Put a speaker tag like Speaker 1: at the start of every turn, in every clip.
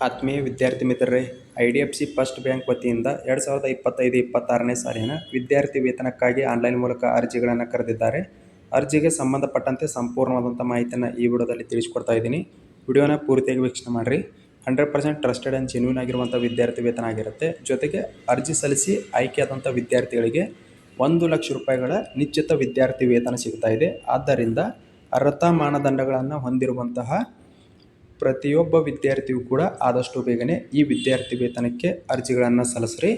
Speaker 1: ಆತ್ಮೀಯ ವಿದ್ಯಾರ್ಥಿ ಮಿತ್ರರೇ, I D F C first bank ವತಿಯಿಂದ ಎರಡು ಸಾವಿರದ ಇಪ್ಪತ್ತೈದು ಇಪ್ಪತ್ತಾರನೇ ಸಾಲಿನ ವಿದ್ಯಾರ್ಥಿ ವೇತನಕ್ಕಾಗಿ ಆನ್ಲೈನ್ ಮೂಲಕ ಅರ್ಜಿಗಳನ್ನು ಕರೆದಿದ್ದಾರೆ. ಅರ್ಜಿಗೆ ಸಂಬಂಧಪಟ್ಟಂತೆ ಸಂಪೂರ್ಣವಾದಂಥ ಮಾಹಿತಿಯನ್ನು ಈ ವಿಡಿಯೋದಲ್ಲಿ ತಿಳಿಸ್ಕೊಡ್ತಾ ಇದ್ದೀನಿ. ವಿಡಿಯೋನ ಪೂರ್ತಿಯಾಗಿ ವೀಕ್ಷಣೆ ಮಾಡಿರಿ. Hundred percent trusted and genuine ಆಗಿರುವಂಥ ವಿದ್ಯಾರ್ಥಿ ವೇತನ ಆಗಿರುತ್ತೆ. ಜೊತೆಗೆ ಅರ್ಜಿ ಸಲ್ಲಿಸಿ ಆಯ್ಕೆಯಾದಂಥ ವಿದ್ಯಾರ್ಥಿಗಳಿಗೆ ಒಂದು ಲಕ್ಷ ರೂಪಾಯಿಗಳ ನಿಶ್ಚಿತ ವಿದ್ಯಾರ್ಥಿ ವೇತನ ಸಿಗ್ತಾ ಇದೆ. ಆದ್ದರಿಂದ ಅರ್ಹತಾ ಮಾನದಂಡಗಳನ್ನು ಹೊಂದಿರುವಂತಹ ಪ್ರತಿಯೊಬ್ಬ ವಿದ್ಯಾರ್ಥಿಯೂ ಕೂಡ ಆದಷ್ಟು ಬೇಗನೆ ಈ ವಿದ್ಯಾರ್ಥಿ ವೇತನಕ್ಕೆ ಅರ್ಜಿಗಳನ್ನು ಸಲ್ಲಿಸ್ರಿ.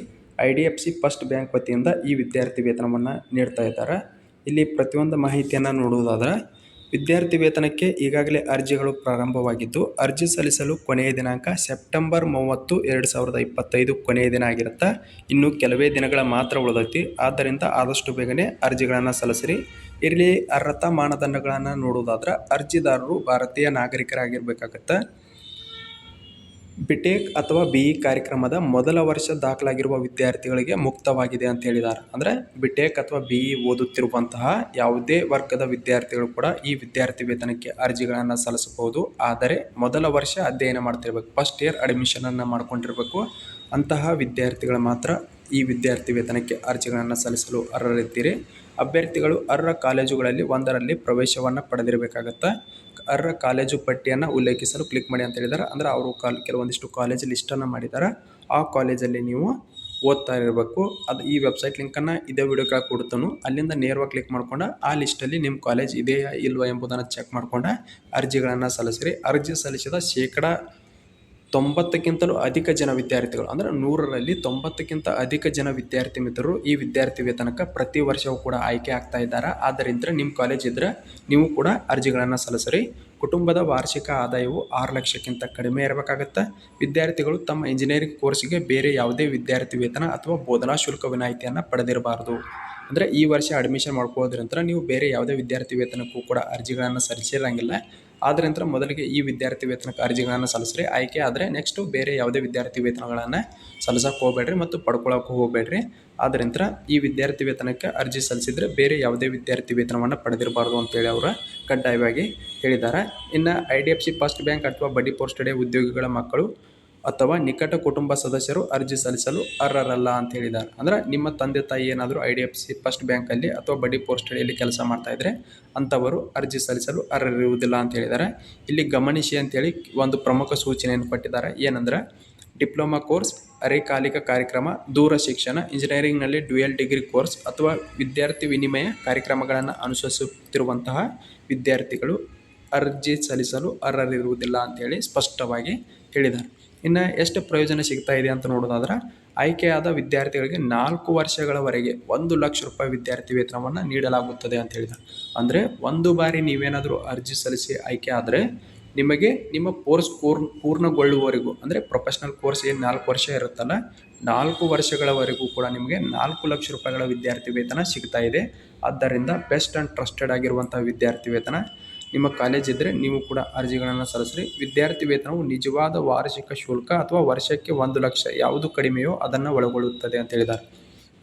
Speaker 1: I D F C first bank ವತಿಯಿಂದ ಈ ವಿದ್ಯಾರ್ಥಿ ವೇತನವನ್ನು ನೀಡ್ತಾ ಇದ್ದಾರೆ. ಇಲ್ಲಿ ಪ್ರತಿಯೊಂದು ಮಾಹಿತಿಯನ್ನು ನೋಡುವುದಾದರೆ, ವಿದ್ಯಾರ್ಥಿ ವೇತನಕ್ಕೆ ಈಗಾಗಲೇ ಅರ್ಜಿಗಳು ಪ್ರಾರಂಭವಾಗಿದ್ದು, ಅರ್ಜಿ ಸಲ್ಲಿಸಲು ಕೊನೆಯ ದಿನಾಂಕ ಸೆಪ್ಟೆಂಬರ್ ಮೂವತ್ತು, ಎರಡು ಸಾವಿರದ ಇಪ್ಪತ್ತೈದು ಕೊನೆಯ ದಿನ ಆಗಿರುತ್ತೆ. ಇನ್ನು ಕೆಲವೇ ದಿನಗಳ ಮಾತ್ರ ಉಳಿದೈತಿ. ಆದ್ದರಿಂದ ಆದಷ್ಟು ಬೇಗನೆ ಅರ್ಜಿಗಳನ್ನು ಸಲ್ಲಿಸ್ರಿ. ಇಲ್ಲಿ ಅರ್ಹತಾ ಮಾನದಂಡಗಳನ್ನು ನೋಡೋದಾದ್ರೆ ಅರ್ಜಿದಾರರು ಭಾರತೀಯ ನಾಗರಿಕರಾಗಿರ್ಬೇಕಾಗತ್ತೆ. ಬಿಟೆಕ್ ಅಥವಾ ಬಿ ಇ ಕಾರ್ಯಕ್ರಮದ ಮೊದಲ ವರ್ಷ ದಾಖಲಾಗಿರುವ ವಿದ್ಯಾರ್ಥಿಗಳಿಗೆ ಮುಕ್ತವಾಗಿದೆ ಅಂತ ಹೇಳಿದ್ದಾರೆ ಅಂದರೆ ಬಿಟೆಕ್ ಅಥವಾ ಬಿ ಇ ಓದುತ್ತಿರುವಂತಹ ಯಾವುದೇ ವರ್ಗದ ವಿದ್ಯಾರ್ಥಿಗಳು ಕೂಡ ಈ ವಿದ್ಯಾರ್ಥಿ ವೇತನಕ್ಕೆ ಅರ್ಜಿಗಳನ್ನು ಸಲ್ಲಿಸಬಹುದು. ಆದರೆ ಮೊದಲ ವರ್ಷ ಅಧ್ಯಯನ ಮಾಡ್ತಿರ್ಬೇಕು. ಫಸ್ಟ್ ಇಯರ್ ಅಡ್ಮಿಷನನ್ನು ಮಾಡ್ಕೊಂಡಿರ್ಬೇಕು. ಅಂತಹ ವಿದ್ಯಾರ್ಥಿಗಳು ಮಾತ್ರ ಈ ವಿದ್ಯಾರ್ಥಿ ವೇತನಕ್ಕೆ ಅರ್ಜಿಗಳನ್ನು ಸಲ್ಲಿಸಲು ಅರ್ಹರಿದ್ದೀರಿ. ಅಭ್ಯರ್ಥಿಗಳು ಅರ್ಹ ಕಾಲೇಜುಗಳಲ್ಲಿ ಒಂದರಲ್ಲಿ ಪ್ರವೇಶವನ್ನು ಪಡೆದಿರಬೇಕಾಗತ್ತೆ? ಅರ್ಹ ಕಾಲೇಜು ಪಟ್ಟಿಯನ್ನು ಉಲ್ಲೇಖಿಸಲು ಕ್ಲಿಕ್ ಮಾಡಿ ಅಂತ ಹೇಳಿದ್ದಾರೆ ಅಂದರೆ ಅವರು ಕಾಲ್, ಕೆಲವೊಂದಿಷ್ಟು ಕಾಲೇಜ್ ಲಿಸ್ಟನ್ನು ಮಾಡಿದ್ದಾರೆ ಆ ಕಾಲೇಜಲ್ಲಿ ನೀವು ಓದ್ತಾ ಇರಬೇಕು. ಅದು ಈ ವೆಬ್ಸೈಟ್ ಲಿಂಕನ್ನು ಇದೇ ವಿಡಿಯೋ ಕೊಡ್ತಾನು. ಅಲ್ಲಿಂದ ನೇರವಾಗಿ ಕ್ಲಿಕ್ ಮಾಡ್ಕೊಂಡು ಆ ಲಿಸ್ಟಲ್ಲಿ ನಿಮ್ಮ ಕಾಲೇಜ್ ಇದೆಯಾ ಇಲ್ವಾ ಎಂಬುದನ್ನು ಚೆಕ್ ಮಾಡ್ಕೊಂಡು ಅರ್ಜಿಗಳನ್ನು ಸಲ್ಲಿಸಿರಿ. ಅರ್ಜಿ ಸಲ್ಲಿಸಿದ ಶೇಕಡ ತೊಂಬತ್ತಕ್ಕಿಂತಲೂ ಅಧಿಕ ಜನ ವಿದ್ಯಾರ್ಥಿಗಳು, ಅಂದರೆ ನೂರರಲ್ಲಿ ತೊಂಬತ್ತಕ್ಕಿಂತ ಅಧಿಕ ಜನ ವಿದ್ಯಾರ್ಥಿ ಮಿತ್ರರು ಈ ವಿದ್ಯಾರ್ಥಿ ವೇತನಕ್ಕೆ ಪ್ರತಿ ವರ್ಷವೂ ಕೂಡ ಆಯ್ಕೆ ಆಗ್ತಾ ಇದ್ದಾರೆ? ಆದ್ದರಿಂದ ನಿಮ್ಮ ಕಾಲೇಜ್ ಇದ್ದರೆ ನೀವು ಕೂಡ ಅರ್ಜಿಗಳನ್ನು ಸಲ್ಲಿಸಿರಿ. ಕುಟುಂಬದ ವಾರ್ಷಿಕ ಆದಾಯವು ಆರು ಲಕ್ಷಕ್ಕಿಂತ ಕಡಿಮೆ ಇರಬೇಕಾಗತ್ತೆ? ವಿದ್ಯಾರ್ಥಿಗಳು ತಮ್ಮ ಇಂಜಿನಿಯರಿಂಗ್ ಕೋರ್ಸ್ಗೆ ಬೇರೆ ಯಾವುದೇ ವಿದ್ಯಾರ್ಥಿ ವೇತನ ಅಥವಾ ಬೋಧನಾ ಶುಲ್ಕ ವಿನಾಯಿತಿಯನ್ನು ಪಡೆದಿರಬಾರದು. ಅಂದರೆ ಈ ವರ್ಷ ಅಡ್ಮಿಷನ್ ಮಾಡ್ಕೊಳ್ಳೋದ್ರಿಂತರ ನೀವು ಬೇರೆ ಯಾವುದೇ ವಿದ್ಯಾರ್ಥಿ ವೇತನಕ್ಕೂ ಕೂಡ ಅರ್ಜಿಗಳನ್ನು ಸಲ್ಲಿಸಿರಂಗಿಲ್ಲ. ಆದ್ರಿಂದ ಮೊದಲಿಗೆ ಈ ವಿದ್ಯಾರ್ಥಿ ವೇತನಕ್ಕೆ ಅರ್ಜಿಗಳನ್ನು ಸಲ್ಲಿಸ್ರಿ. ಆಯ್ಕೆ ಆದರೆ ನೆಕ್ಸ್ಟು ಬೇರೆ ಯಾವುದೇ ವಿದ್ಯಾರ್ಥಿ ವೇತನಗಳನ್ನು ಸಲ್ಲಿಸೋಕೆ ಹೋಗಬೇಡ್ರಿ ಮತ್ತು ಪಡ್ಕೊಳ್ಳೋಕೆ ಹೋಗಬೇಡ್ರಿ. ಆದ್ರಿಂತರ ಈ ವಿದ್ಯಾರ್ಥಿ ವೇತನಕ್ಕೆ ಅರ್ಜಿ ಸಲ್ಲಿಸಿದರೆ ಬೇರೆ ಯಾವುದೇ ವಿದ್ಯಾರ್ಥಿ ವೇತನವನ್ನು ಪಡೆದಿರಬಾರ್ದು ಅಂತೇಳಿ ಅವರು ಕಡ್ಡಾಯವಾಗಿ ಹೇಳಿದ್ದಾರೆ. ಇನ್ನು I D F C first bank ಅಥವಾ ಬಡ್ಡಿ ಪೋಸ್ಟಡೆ ಉದ್ಯೋಗಿಗಳ ಮಕ್ಕಳು ಅಥವಾ ನಿಕಟ ಕುಟುಂಬ ಸದಸ್ಯರು ಅರ್ಜಿ ಸಲ್ಲಿಸಲು ಅರ್ಹರಲ್ಲ ಅಂತ ಹೇಳಿದ್ದಾರೆ. ಅಂದ್ರೆ ನಿಮ್ಮ ತಂದೆ ತಾಯಿ ಏನಾದರೂ I D F C first ಬ್ಯಾಂಕಲ್ಲಿ ಅಥವಾ ಬಡ್ಡಿ ಪೋಸ್ಟ್ ಅಡಿಯಲ್ಲಿ ಕೆಲಸ ಮಾಡ್ತಾ ಇದ್ದರೆ ಅಂಥವರು ಅರ್ಜಿ ಸಲ್ಲಿಸಲು ಅರ್ಹರಿರುವುದಿಲ್ಲ ಅಂತ ಹೇಳಿದ್ದಾರೆ. ಇಲ್ಲಿ ಗಮನಿಸಿ ಅಂತೇಳಿ ಒಂದು ಪ್ರಮುಖ ಸೂಚನೆಯನ್ನು ಕೊಟ್ಟಿದ್ದಾರೆ. ಏನಂದ್ರೆ ಡಿಪ್ಲೊಮಾ ಕೋರ್ಸ್ ಅರೆಕಾಲಿಕ ಕಾರ್ಯಕ್ರಮ, ದೂರ ಶಿಕ್ಷಣ, ಇಂಜಿನಿಯರಿಂಗ್ನಲ್ಲಿ ಡ್ಯುಯಲ್ ಡಿಗ್ರಿ ಕೋರ್ಸ್ ಅಥವಾ ವಿದ್ಯಾರ್ಥಿ ವಿನಿಮಯ ಕಾರ್ಯಕ್ರಮಗಳನ್ನು ಅನುಸರಿಸುತ್ತಿರುವಂತಹ ವಿದ್ಯಾರ್ಥಿಗಳು ಅರ್ಜಿ ಸಲ್ಲಿಸಲು ಅರ್ಹರಿರುವುದಿಲ್ಲ ಅಂತೇಳಿ ಸ್ಪಷ್ಟವಾಗಿ ಹೇಳಿದ್ದಾರೆ. ಇನ್ನು ಎಷ್ಟು ಪ್ರಯೋಜನ ಸಿಗ್ತಾ ಇದೆ ಅಂತ ನೋಡೋದಾದ್ರೆ, ಆಯ್ಕೆಯಾದ ವಿದ್ಯಾರ್ಥಿಗಳಿಗೆ ನಾಲ್ಕು ವರ್ಷಗಳವರೆಗೆ ಒಂದು ಲಕ್ಷ ರೂಪಾಯಿ ವಿದ್ಯಾರ್ಥಿ ವೇತನವನ್ನು ನೀಡಲಾಗುತ್ತದೆ ಅಂತ ಹೇಳಿದ್ದಾರೆ. ಅಂದರೆ ಒಂದು ಬಾರಿ ನೀವೇನಾದರೂ ಅರ್ಜಿ ಸಲ್ಲಿಸಿ ಆಯ್ಕೆ ಆದರೆ ನಿಮಗೆ ನಿಮ್ಮ ಕೋರ್ಸ್ ಪೂರ್ಣ ಪೂರ್ಣಗೊಳ್ಳುವವರೆಗೂ, ಅಂದರೆ ಪ್ರೊಫೆಷ್ನಲ್ ಕೋರ್ಸ್ ಏನು ನಾಲ್ಕು ವರ್ಷ ಇರುತ್ತಲ್ಲ, ನಾಲ್ಕು ವರ್ಷಗಳವರೆಗೂ ಕೂಡ ನಿಮಗೆ ನಾಲ್ಕು ಲಕ್ಷ ರೂಪಾಯಿಗಳ ವಿದ್ಯಾರ್ಥಿ ವೇತನ ಸಿಗ್ತಾ ಇದೆ. ಆದ್ದರಿಂದ ಬೆಸ್ಟ್ ಆ್ಯಂಡ್ ಟ್ರಸ್ಟೆಡ್ ಆಗಿರುವಂಥ ವಿದ್ಯಾರ್ಥಿ ವೇತನ ನಿಮ್ಮ ಕಾಲೇಜ್ ಇದ್ದರೆ ನೀವು ಕೂಡ ಅರ್ಜಿಗಳನ್ನು ಸಲ್ಲಿಸ್ರಿ. ವಿದ್ಯಾರ್ಥಿ ವೇತನವು ನಿಜವಾದ ವಾರ್ಷಿಕ ಶುಲ್ಕ ಅಥವಾ ವರ್ಷಕ್ಕೆ ಒಂದು ಲಕ್ಷ ಯಾವುದು ಕಡಿಮೆಯೋ ಅದನ್ನು ಒಳಗೊಳ್ಳುತ್ತದೆ ಅಂತ ಹೇಳಿದ್ದಾರೆ.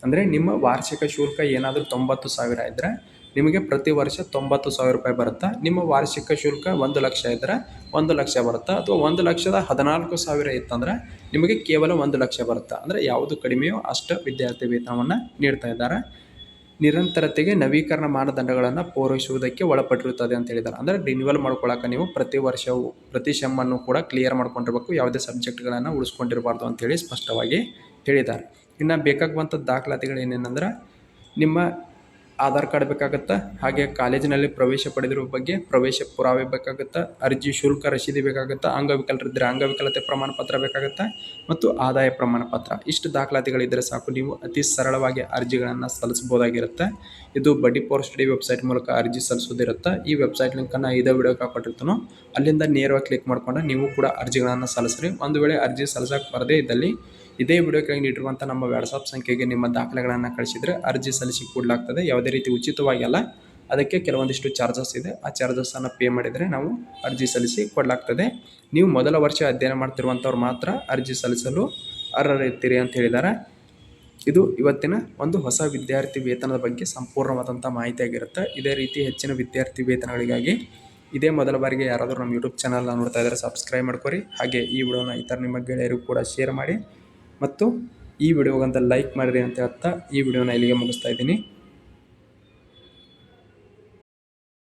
Speaker 1: ಅಂದರೆ ನಿಮ್ಮ ವಾರ್ಷಿಕ ಶುಲ್ಕ ಏನಾದರೂ ತೊಂಬತ್ತು ಸಾವಿರ ಇದ್ದರೆ ನಿಮಗೆ ಪ್ರತಿ ವರ್ಷ ತೊಂಬತ್ತು ಸಾವಿರ ರೂಪಾಯಿ ಬರುತ್ತೆ? ನಿಮ್ಮ ವಾರ್ಷಿಕ ಶುಲ್ಕ ಒಂದು ಲಕ್ಷ ಇದ್ದರೆ ಒಂದು ಲಕ್ಷ ಬರುತ್ತೆ? ಅಥವಾ ಒಂದು ಲಕ್ಷದ ಹದಿನಾಲ್ಕು ಸಾವಿರ ಇತ್ತಂದ್ರೆ ನಿಮಗೆ ಕೇವಲ ಒಂದು ಲಕ್ಷ ಬರುತ್ತೆ? ಅಂದರೆ ಯಾವುದು ಕಡಿಮೆಯೋ ಅಷ್ಟು ವಿದ್ಯಾರ್ಥಿ ವೇತನವನ್ನು ನೀಡ್ತಾ ಇದ್ದಾರೆ. ನಿರಂತರತೆಗೆ ನವೀಕರಣ ಮಾನದಂಡಗಳನ್ನು ಪೂರೈಸುವುದಕ್ಕೆ ಒಳಪಟ್ಟಿರುತ್ತದೆ ಅಂತ ಹೇಳಿದ್ದಾರೆ. ಅಂದರೆ ರಿನ್ಯೂವಲ್ ಮಾಡ್ಕೊಳ್ಳೋಕೆ ನೀವು ಪ್ರತಿ ವರ್ಷವೂ ಪ್ರತಿ ಶೆಮ್ಮನ್ನು ಕೂಡ ಕ್ಲಿಯರ್ ಮಾಡ್ಕೊಂಡಿರ್ಬೇಕು. ಯಾವುದೇ ಸಬ್ಜೆಕ್ಟ್ಗಳನ್ನು ಉಳಿಸ್ಕೊಂಡಿರಬಾರ್ದು ಅಂತೇಳಿ ಸ್ಪಷ್ಟವಾಗಿ ಹೇಳಿದ್ದಾರೆ. ಇನ್ನು ಬೇಕಾಗುವಂಥ ದಾಖಲಾತಿಗಳು ಏನೇನಂದ್ರೆ ನಿಮ್ಮ ಆಧಾರ್ ಕಾರ್ಡ್ ಬೇಕಾಗತ್ತೆ? ಹಾಗೆ ಕಾಲೇಜಿನಲ್ಲಿ ಪ್ರವೇಶ ಪಡೆದಿರುವ ಬಗ್ಗೆ ಪ್ರವೇಶ ಪುರಾವೆ ಬೇಕಾಗುತ್ತೆ? ಅರ್ಜಿ ಶುಲ್ಕ ರಸೀದಿ ಬೇಕಾಗುತ್ತೆ? ಅಂಗವಿಕಲರಿದ್ದರೆ ಅಂಗವಿಕಲತೆ ಪ್ರಮಾಣ ಪತ್ರ ಬೇಕಾಗುತ್ತೆ? ಮತ್ತು ಆದಾಯ ಪ್ರಮಾಣ ಪತ್ರ ಇಷ್ಟು ದಾಖಲಾತಿಗಳಿದ್ದರೆ ಸಾಕು. ನೀವು ಅತಿ ಸರಳವಾಗಿ ಅರ್ಜಿಗಳನ್ನು ಸಲ್ಲಿಸ್ಬೋದಾಗಿರುತ್ತೆ ಇದು ಬಡ್ಡಿ ಪೋರ್ ಸ್ಟಡಿ ವೆಬ್ಸೈಟ್ ಮೂಲಕ ಅರ್ಜಿ ಸಲ್ಲಿಸೋದಿರುತ್ತೆ? ಈ ವೆಬ್ಸೈಟ್ ಲಿಂಕನ್ನು ಇದೇ ವಿಡಿಯೋ ಕಾಪಾಡಿರ್ತಾನೋ ಅಲ್ಲಿಂದ ನೇರವಾಗಿ ಕ್ಲಿಕ್ ಮಾಡಿಕೊಂಡು ನೀವು ಕೂಡ ಅರ್ಜಿಗಳನ್ನು ಸಲ್ಲಿಸ್ರಿ. ಒಂದು ವೇಳೆ ಅರ್ಜಿ ಸಲ್ಲಿಸೋಕೆ ಬರದೇ ಇದ್ದಲ್ಲಿ ಇದೇ ವಿಡಿಯೋ ಕೆಳಗೆ ನೀಡಿರುವಂಥ ನಮ್ಮ ವ್ಯಾಟ್ಸಾಪ್ ಸಂಖ್ಯೆಗೆ ನಿಮ್ಮ ದಾಖಲೆಗಳನ್ನು ಕಳಿಸಿದರೆ ಅರ್ಜಿ ಸಲ್ಲಿಸಿ ಕೊಡಲಾಗ್ತದೆ. ಯಾವುದೇ ರೀತಿ ಉಚಿತವಾಗಿ ಅಲ್ಲ, ಅದಕ್ಕೆ ಕೆಲವೊಂದಿಷ್ಟು ಚಾರ್ಜಸ್ ಇದೆ. ಆ ಚಾರ್ಜಸ್ಸನ್ನು ಪೇ ಮಾಡಿದರೆ ನಾವು ಅರ್ಜಿ ಸಲ್ಲಿಸಿ ಕೊಡಲಾಗ್ತದೆ. ನೀವು ಮೊದಲ ವರ್ಷ ಅಧ್ಯಯನ ಮಾಡ್ತಿರುವಂಥವ್ರು ಮಾತ್ರ ಅರ್ಜಿ ಸಲ್ಲಿಸಲು ಅರ್ಹರಿರ್ತೀರಿ ಅಂತ ಹೇಳಿದ್ದಾರೆ ಇದು ಇವತ್ತಿನ ಒಂದು ಹೊಸ ವಿದ್ಯಾರ್ಥಿ ವೇತನದ ಬಗ್ಗೆ ಸಂಪೂರ್ಣವಾದಂಥ ಮಾಹಿತಿ ಆಗಿರುತ್ತೆ ಇದೇ ರೀತಿ ಹೆಚ್ಚಿನ ವಿದ್ಯಾರ್ಥಿ ವೇತನಗಳಿಗಾಗಿ ಇದೇ ಮೊದಲ ಬಾರಿಗೆ ಯಾರಾದರೂ ನಮ್ಮ ಯೂಟ್ಯೂಬ್ ಚಾನಲ್ನ ನೋಡ್ತಾ ಇದ್ದಾರೆ ಸಬ್ಸ್ಕ್ರೈಬ್ ಮಾಡ್ಕೊರಿ. ಹಾಗೆ ಈ ವಿಡಿಯೋನ ಇತರ ನಿಮ್ಮ ಗೆಳೆಯರಿಗೂ ಕೂಡ ಶೇರ್ ಮಾಡಿ. ಮತ್ತು ಈ ವಿಡಿಯೋಗಂತ ಲೈಕ್ ಮಾಡಿರಿ ಅಂತ ಹೇಳ್ತಾ ಈ ವಿಡಿಯೋನ ಇಲ್ಲಿಗೆ ಮುಗಿಸ್ತಾ ಇದ್ದೀನಿ.